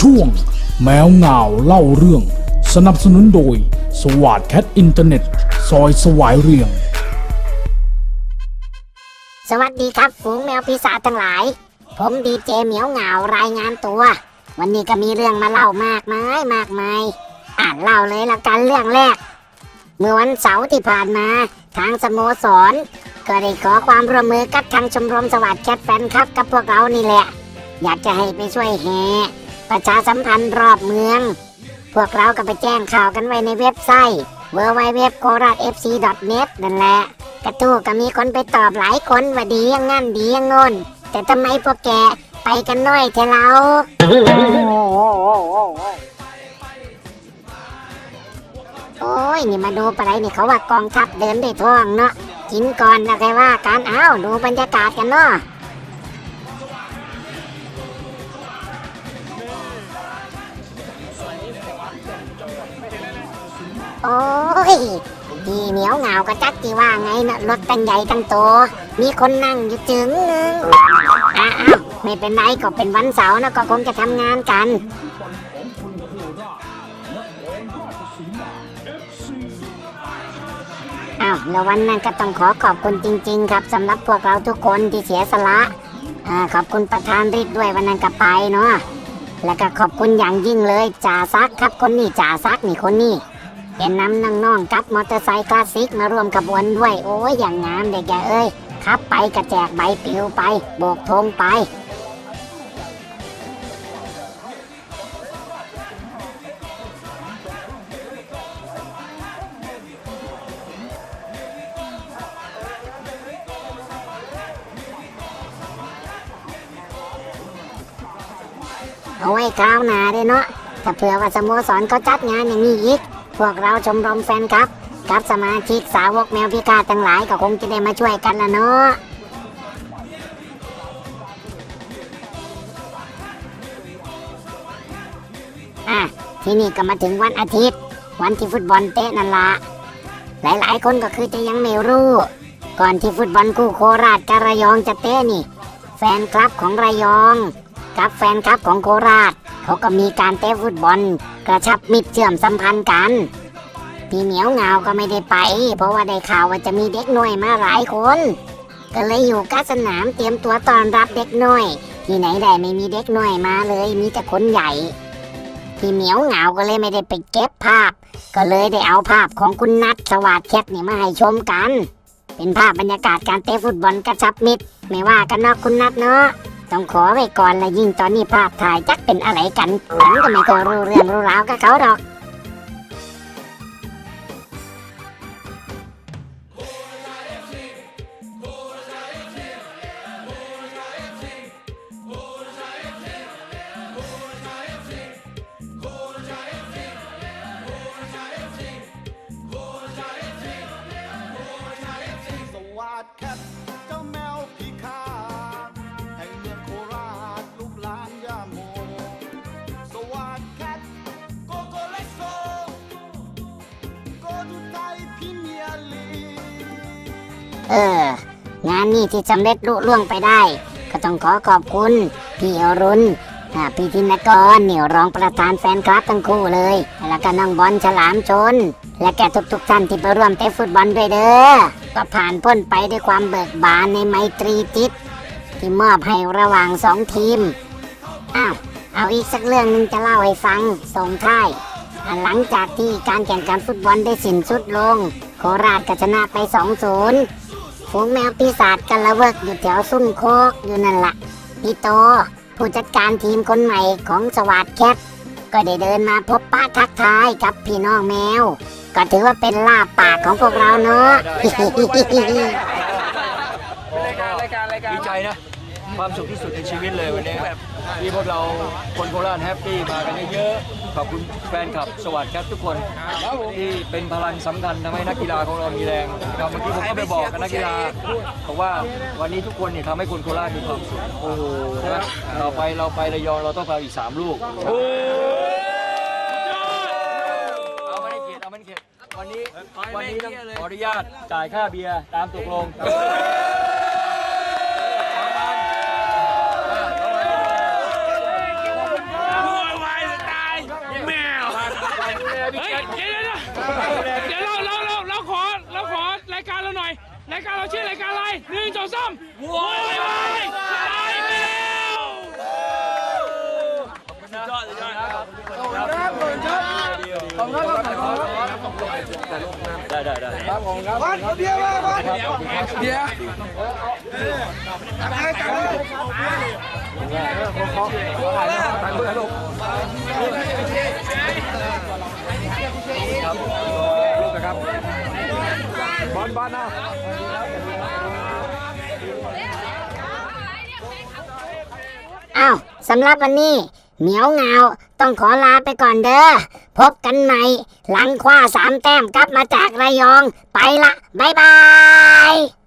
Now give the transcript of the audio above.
ช่วง แมวเหงาเล่าเรื่อง สนับสนุนโดย สวาดแคทอินเทอร์เน็ต ซอยสวายเรียง สวัสดีครับฝูงแมวปีศาจทั้งหลาย ผมดีเจเหมียวเหงารายงานตัว วันนี้ก็มีเรื่องมาเล่ามากมายมากมาย อ่านเล่าเลยละกันเรื่องแรก เมื่อวันเสาร์ที่ผ่านมา ทางสโมสร ก็ได้ขอความร่วมมือกับทางชมรมสวัสดิ์แคทแฟนคลับกับพวกเรานี่แหละ อยากจะให้ไปช่วยแห่ประชาสัมพันธ์รอบเมือง พวกเราก็ไปแจ้งข่าวกันไว้ในเว็บไซต์ w w w k o r a t f c n e t นั่นแหละ กระทู้ก็มีคนไปตอบหลายคนว่าดีอยังงั้นดีอยังงนแต่ทำไมพวกแกไปกันน้อยเทเรา โอ้ยนี่มาดูไปไรนี่เขาว่ากองทัพเดินด้วยท้องเนาะกินก่อนแล้วค่อยว่าการอ้าวดูบรรยากาศกันเนาะโอ้ยดีเหนียวเหงากระจักจีว่าไงนะรถตั้งใหญ่ตั้งโต มีคนนั่งอยู่จึงนึงอ้าวไม่เป็นไรก็เป็นวันเสาร์นะก็คงจะทำงานกัน อ้าวแล้ววันนั้นก็ต้องขอขอบคุณจริง ๆ ครับสำหรับพวกเราทุกคนที่เสียสละอขอบคุณประธานฤทธิ์ด้วยวันนั้นก็ไปเนาะแล้วก็ขอบคุณอย่างยิ่งเลยจ่าซักครับคนนี้จ่าซักนี่คนนี้เป็นน้ำน้องๆกับมอเตอร์ไซค์คลาสสิกมาร่วมขบวนด้วย โอ้ยอย่างงามเด็กแกเอ้ยขับไปกระแจกใบปลิวไปโบกธงไป เอาไว้คราวหน้าเลยเนาะถ้าเผื่อว่าสโมสรเขาจัดงานอย่างนี้อีก พวกเราชมรมแฟนครับ กับสมาชิกสาวกแมวพิการทั้งหลายก็คงจะได้มาช่วยกันละเนาะอะที่นี่ก็มาถึงวันอาทิตย์ วันที่ฟุตบอลเตะนั่นละหลายๆ คนก็คือจะยังไม่รู้ ก่อนที่ฟุตบอลคู่โคราชกับระยองจะเตะนี่ แฟนคลับของระยอง กับแฟนคลับของโคราช เขาก็มีการเตะฟุตบอล กระชับมิตรเชื่อมสัมพันธ์กันพี่เหมียวเงาก็ไม่ได้ไป เพราะว่าได้ข่าวว่าจะมีเด็กน้อยมาหลายคน ก็เลยอยู่กับสนามเตรียมตัวต้อนรับเด็กน้อยที่ไหนได้ไม่มีเด็กน้อยมาเลยมีแต่คนใหญ่พี่เหมียวเหงาก็เลยไม่ได้ไปเก็บภาพ ก็เลยได้เอาภาพของคุณนัทสวัสดแคทนี่มาให้ชมกัน เป็นภาพบรรยากาศการเตะฟุตบอลกระชับมิตร ไม่ว่ากันเนาะคุณนัทเนาะ ต้องขอไว้ก่อนละยิ่งตอนนี้ภาพถ่ายจักเป็นอะไรกัน ผมก็ไม่เคยรู้เรื่องรู้ราวกับเขาหรอก เออ งานนี้ที่สำเร็จลุล่วงไปได้ ก็ต้องขอขอบคุณ พี่อรุณพี่ธินกรเหนี่ยรองประธานแฟนคลับทั้งคู่เลย แล้วก็น้องบอลฉลามชน และแกทุกๆท่านที่ไปร่วมเตะฟุตบอลด้วยเด้อ ก็ผ่านพ้นไปด้วยความเบิกบานในไมตรีจิต ที่มอบให้ระหว่างสองทีม อ้าว เอาอีกสักเรื่องหนึงจะเล่าให้ฟังส่งท้ายหลังจากที่การแข่งขันฟุตบอลได้สิ้นสุดลง โคราชก็ชนะไป 2-0 ฝูงแมวปีศาจกันละเวิกอยู่แถวซุ่มโคกอยู่นั่นละพี่โต ผู้จัดการทีมคนใหม่ของสวัสดแคทก็ได้เดินมาพบป้าทักทายกับพี่น้องแมว ก็ถือว่าเป็นลาบปากของพวกเราเนาะดีใจนะ ความสุขที่สุดในชีวิตเลยวันนี้ที่พวกเราคนโคราชแฮปปี้มากันเยอะๆขอบคุณแฟนคลับสวัสดีครับทุกคนที่เป็นพลังสำคัญทำให้นักกีฬาของเรามีแรงครับเมื่อกี้ผมก็ไปบอกกับนักกีฬาบอกว่าวันนี้ทุกคนเนี่ยทำให้คนโคราชมีความสุขโอ้ใช่ไหเราไปเราไประยองเราต้องไปอีกสามลูกเอาไม่เกลียนเอาไม่ได้เขียนวันนี้วันนี้ต้องขออนุญาตจ่ายค่าเบียร์ตามตกลงายการเราชื่อรายการอะไรหนึ่งสองสามโว้ยวายตายไปแล้วได้ได้ได้อ้า วสำหรับวันนี้ เหมียวเงาต้องขอลาไปก่อนเด้อ พบกันใหม่ หลังคว้าสามแต้มกลับมาจากระยอง ไปละ บ๊ายบาย